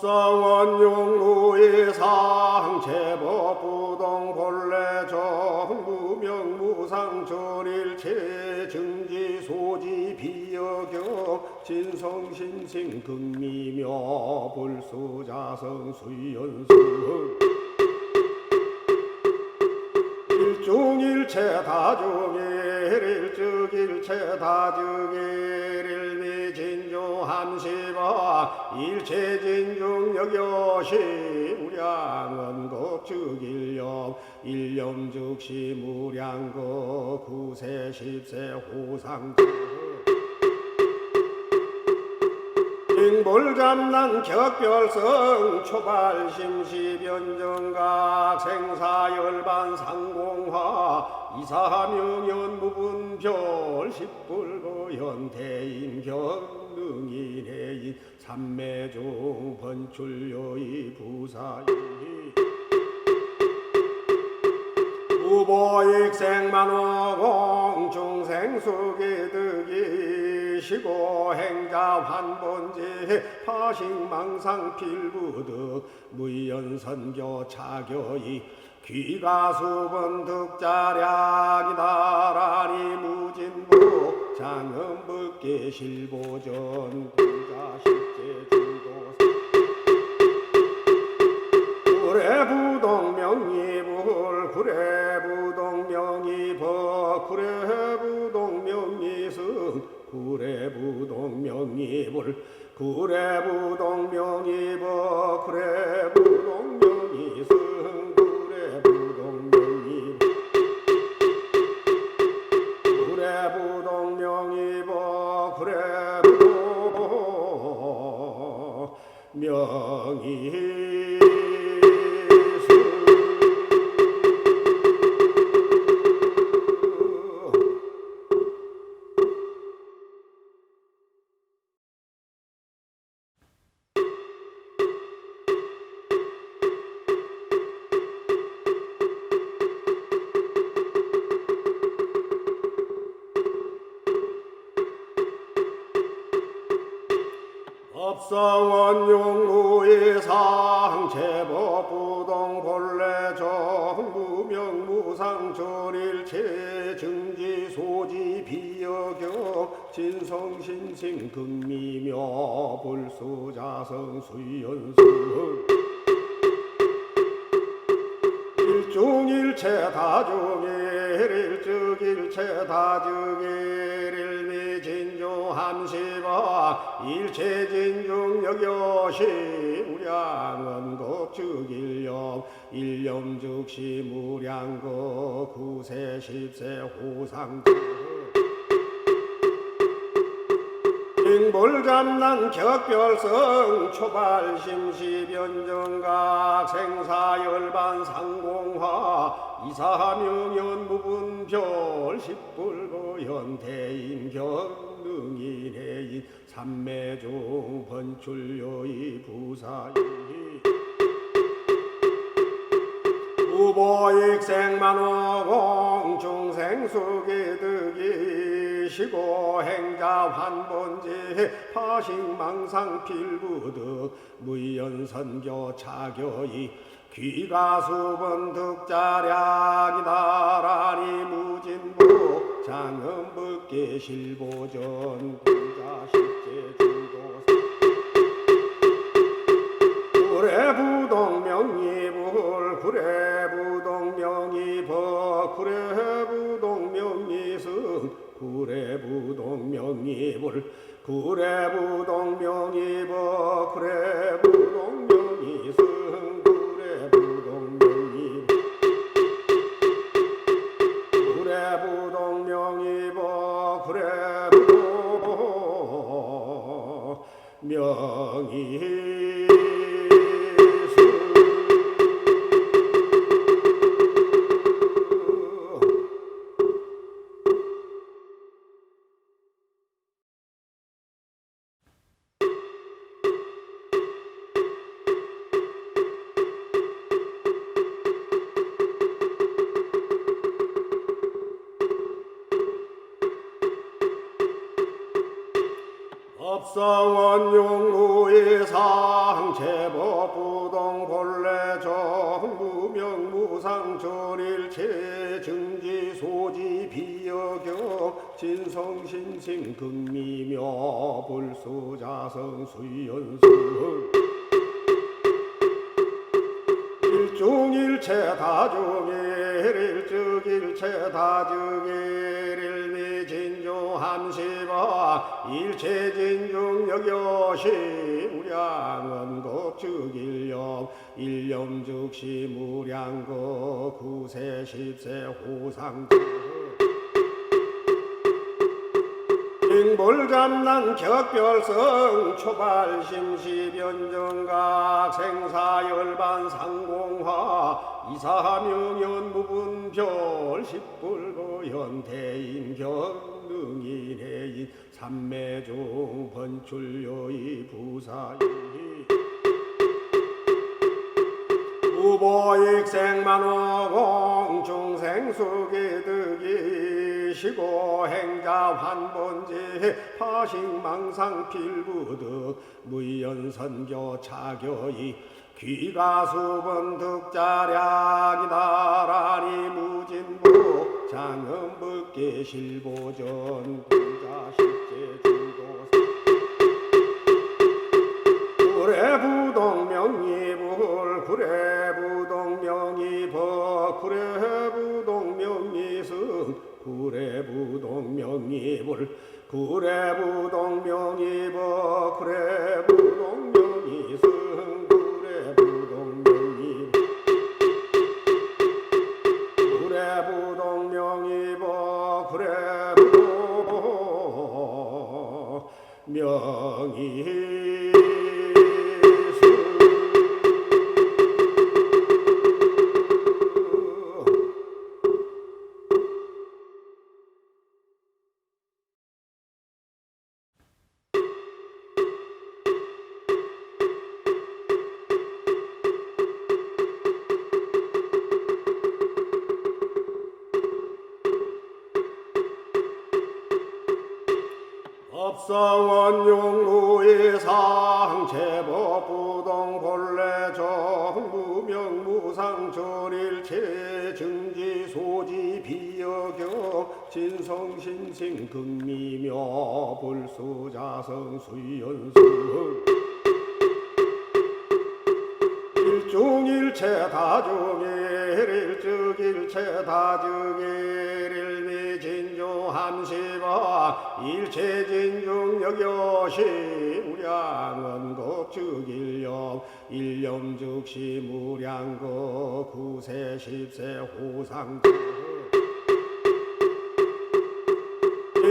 법성원 용무의 상제법 부동 본래 정무명 무상 절일체 증지 소지 비여경 진성신생 극미묘 불수자성 수연수 일중일체 다중일 일즉일체 다중일 미진조함시바 일체진중 여겨시 무량은 겁축일념 일념 즉시 무량거 구세 십세 호상주 잉볼잠난 격별성 초발심시변정각 생사열반 상공화 이사명연 무분별 십불거 연 대인경능이내인 삼매종 번출요이 부사이 우보익생만호공 중생수기 득이 시고 행자 환본지 파식망상 필부득 무연선교 차교이 귀가수번 득자량이 나라니 무진부 장음불계 실보전 부자실제 중도 구례부동 명이불 구례부동 명이버 구례부동 명이승 구례부동 명이불 구례부동 명이버 구례부동 명이승 법성원 용무의 상제법 부동 본래 정무명 무상 절일체 증지 소지 비여경 진성신생 극미묘 불수자성 수연수 일중일체 다중일 일즉일체 다중일 미진조 함시바 일체진중 여겨시 무량은 겁축일념 일념 즉시 무량거 구세 십세 호상 주 잉볼잠난 격별성 초발심시변정각 생사열반 상공화 이사명연 무분별 십불거연 대인경능이내인 삼매종 번출요이 부사이 우보익생만호공 중생수기 득이 시고 행자 환본지 파식망상 필부득 무연선교 차교이 귀가수번 득자량이 나라니 무진부 장음불계 실보전 부자실제 구례부동명이불 구례부동명이 버 구례부동명이 승 구례부동명이 구례부동명이 버 구례부동 명이 법성원 용무의 상제법 부동 본래 정무명 무상 절일체 증지 소지 비여경 진성신생 극미묘 불수자성 수연수 일중일체 다중일 일적일체 다중일 미진중함시바 일체진중 여겨시 무량은 겁축일령 일념 즉시 무량거 구세 십세 호상주 징볼잠난 격별성 초발심시변정각 생사열반 상공화 이사명연 무분별 십불보연 대인경 능인 해인 삼매종 번출요이 부사이 우보익생만호공 중생수기 득이 시고 행자 환본지 파식망상 필부득 무연선교 차교이 귀가수번 득자량이 나라니 무진부 장음불계 실보전 공자식제 중도사. 구례부동명이불 구례부동명이버 구례부동명이승 구례부동명이불 구례부동명이버 구례부동 법성원 용무의 상제법 부동 본래 정무명 무상 절일체 증지 소지 비여경 진성신생 극미묘 불수자성 수연수 일중일체 다중일 일적일체 다중일 일미진중함시바 일체진중 여겨시 무량은 겁축일령 일념 즉시 무량거 구세 십세 호상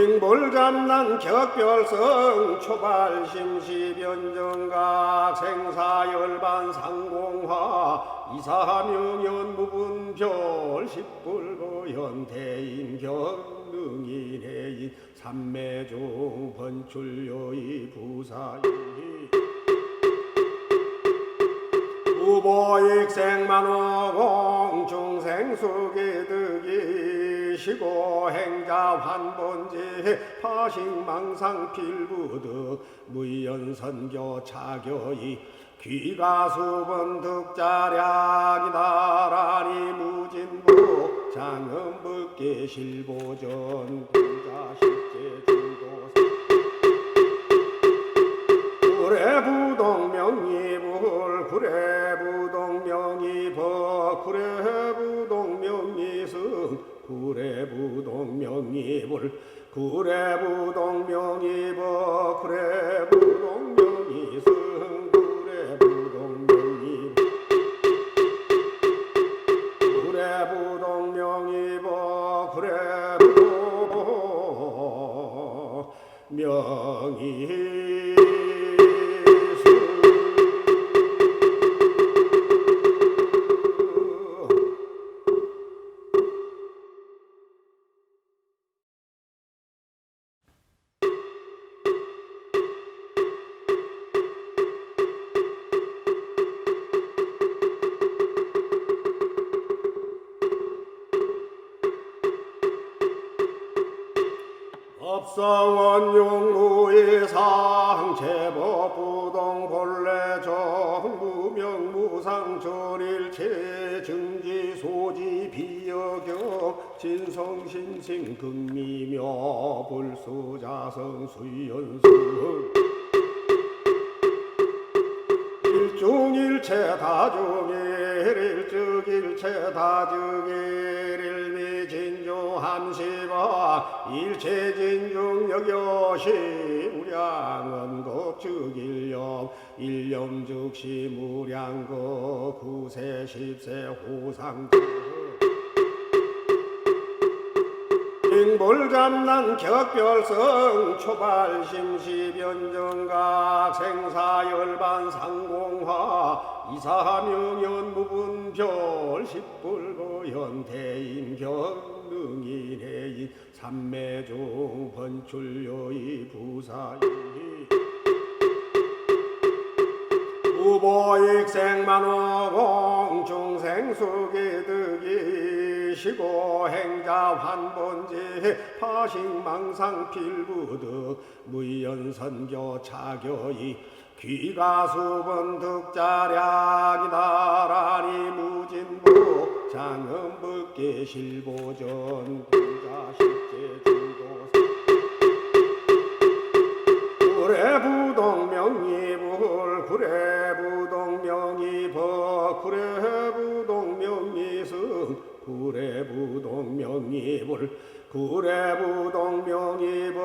주 징볼잠난 격별성 초발심시변정각 생사열반 상공화 이사명연 무분별 십불보연 대인경능인 해인 삼매종 번출요이 부사이 우보익생만호공 중생수기 득이 시고 행자 환본지 파식망상 필부득 무연선교 차교이 귀가수번 득자량이 나라니 무진부 장음불계 실보전 공자식제 중도사. 구례부동명이불 구례부동명이버 구례부동명이승 구례부동 명이불 구례부동 명이버 구례부동 명이승 구례부동 명이 구례부동 명이버 구례부 명이 법성원 용무의 상 부동 본래 정무명 무상 절일체 증지 소지 비여경 진성신생 극미묘 불수자성 수연수 일중일체 다중일 일적일체 다중일 함시바 일체진중 여겨시 무량은 겁축일념 일념 즉시 무량거 구세 십세 호상주. 빙볼잠난 격별성 초발심시변정각 생사열반 상공화 이사명 연 무분 별 십불보 연 대인 경능이내인 삼매종 번출요이 부사이 우보익생만호공 중생수기 득이 시고 행자 환본지 파식망상 필부득 무연선교 차교이 귀가 수번 득자략이 나라니 무진부 장엄북계 실보전 공자식제 중도사. 구례부동명이불 구례부동명이버 구례부동명이승 구례부동명이불 구례부동명이버